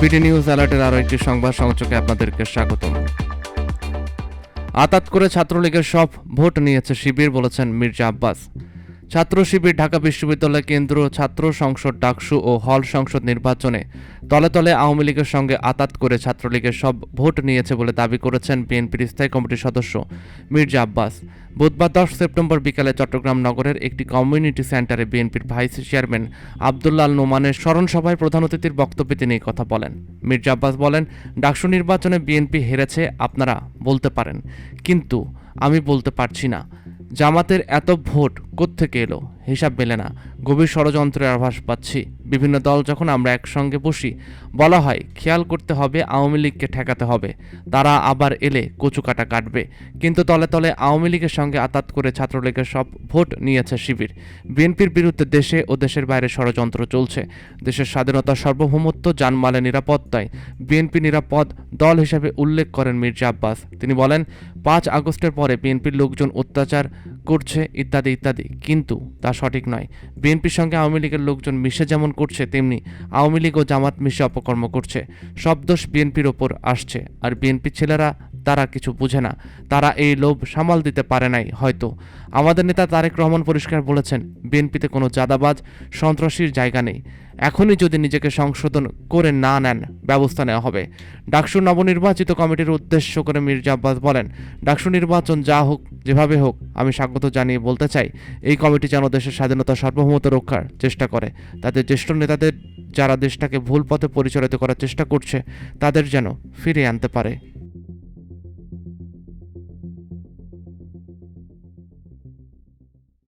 BD news অ্যালার্টের আরও একটি সংবাদ সংযোগে আপনাদেরকে স্বাগতম। আতাত করে ছাত্রলীগের সব ভোট নিয়েছে শিবির, বলেছেন মির্জা আব্বাস। ছাত্র শিবির ঢাকা বিশ্ববিদ্যালয় কেন্দ্র, ছাত্র সংসদ, ডাকসু ও হল সংসদ নির্বাচনে তলে তলে আওয়ামী লীগের সঙ্গে আতাত করে ছাত্রলীগের সব ভোট নিয়েছে বলে দাবি করেছেন বিএনপির স্থায়ী কমিটির সদস্য মির্জা আব্বাস। বুধবার দশ সেপ্টেম্বর বিকালে চট্টগ্রাম নগরের একটি কমিউনিটি সেন্টারে বিএনপির ভাইস চেয়ারম্যান আবদুল্লাল নোমানের স্মরণ সভায় প্রধান অতিথির বক্তব্যে তিনি কথা বলেন। মির্জা আব্বাস বলেন, ডাকসু নির্বাচনে বিএনপি হেরেছে, আপনারা বলতে পারেন। কিন্তু আমি বলতে পারছি না। জামাতের এত ভোট কোত্থেকে এলো? হিসাব মেলে না। গভীর ষড়যন্ত্রের আভাস পাচ্ছি। বিভিন্ন দল যখন আমরা একসঙ্গে বসি, বলা হয় খেয়াল করতে হবে আওয়ামী লীগকে ঠেকাতে হবে। তারা আবার এলে কচু কাটা কাটবে। কিন্তু তলে তলে আওয়ামী লীগের সঙ্গে আতাত করে ছাত্রলীগের সব ভোট নিয়েছে শিবির। বিএনপির বিরুদ্ধে দেশে ও দেশের বাইরে ষড়যন্ত্র চলছে। দেশের স্বাধীনতা সার্বভৌমত্ব জানমালের নিরাপত্তায় বিএনপি নিরাপদ দল হিসেবে উল্লেখ করেন মির্জা আব্বাস। তিনি বলেন, পাঁচ আগস্টের পরে বিএনপির লোকজন অত্যাচার করছে ইত্যাদি ইত্যাদি। কিন্তু তা সঠিক নয়। বিএনপির সঙ্গে আওয়ামী লীগের লোকজন মিশে যেমন করছে, তেমনি আওয়ামী লীগ ও জামাত মিশে অপকর্ম করছে। সব দোষ বিএনপির ওপর আসছে। আর বিএনপির ছেলেরা, তারা কিছু বুঝে না। তারা এই লোভ সামাল দিতে পারে নাই, হয়তো। আমাদের নেতা তারেক রহমান পরিষ্কার বলেছেন, বিএনপিতে কোনো জাদাবাজ সন্ত্রাসীর জায়গা নেই। এখনই যদি নিজেকে সংশোধন করে না নেন, ব্যবস্থা নেওয়া হবে। ডাকসু নবনির্বাচিত কমিটির উদ্দেশ্য করে মির্জা আব্বাস বলেন, ডাকসু নির্বাচন যা হোক, যেভাবে হোক, আমি স্বাগত জানিয়ে বলতে চাই, এই কমিটি যেন দেশের স্বাধীনতা সার্বভৌমত্ব রক্ষার চেষ্টা করে। তাদের জ্যেষ্ঠ নেতাদের, যারা দেশটাকে ভুল পথে পরিচালিত করার চেষ্টা করছে, তাদের যেন ফিরিয়ে আনতে পারে।